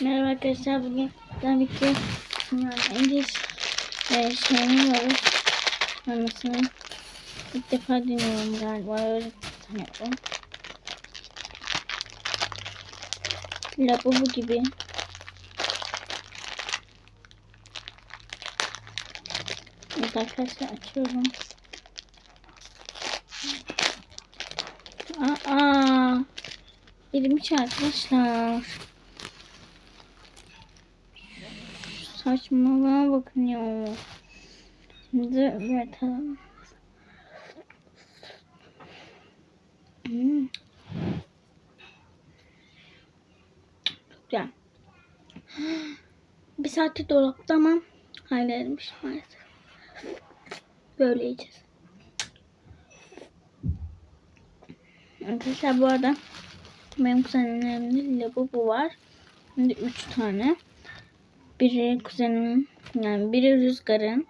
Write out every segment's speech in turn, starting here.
Merhaba arkadaşlar bugün tabii ki İngiliz e, şeyini var. Anlasını ilk defa dinliyorum galiba öyle sanıyorum. Labubu gibi. Evet arkadaşlar açıyorum. Aa, erimiş arkadaşlar. Saçmalama bakın ya. Şimdi tamam. Hmm. Çok. Bir saattir dolapta ama hala erimiş maalesef. Böyle yiyeceğiz. Arkadaşlar bu arada benim kuzenlerimde labubu var. Şimdi üç tane. Biri kuzenimin yani biri Rüzgar'ın,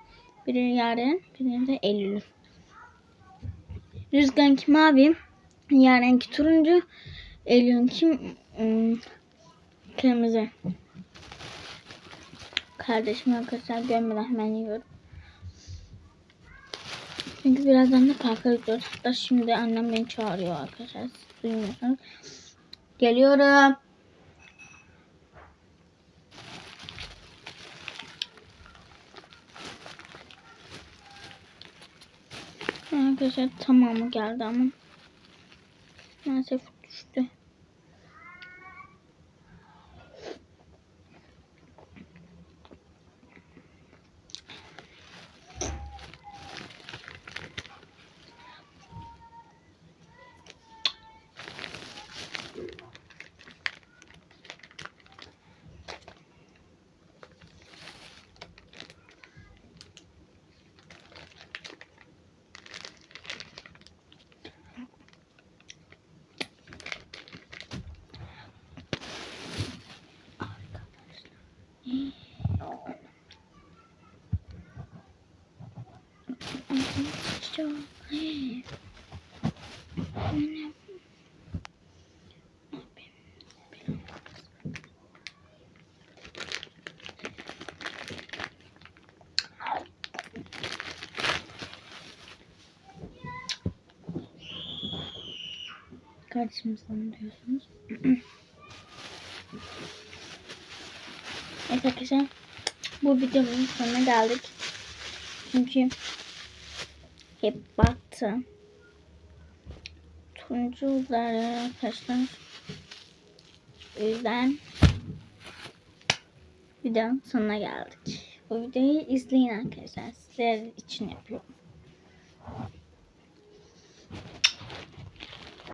biri Yaren, biri de Eylül'ün. Rüzgar'ınki mavi, Yaren'ki turuncu, Eylül'ünki ım, kırmızı. Kardeşim arkadaşlar görmeden hemen yiyorum. Çünkü birazdan da kalka gidiyoruz. Hatta şimdi annem beni çağırıyor arkadaşlar. Siz duymuyorsanız. Geliyorum. Arkadaşlar tamamı geldi ama maalesef düştü. Kardeşim sana diyorsunuz. evet arkadaşlar bu videomuzun sonuna geldik. Çünkü hep battı. Turuncu uzarlar arkadaşlar. O yüzden videonun sonuna geldik. Bu videoyu izleyin arkadaşlar. Sizler için yapıyorum.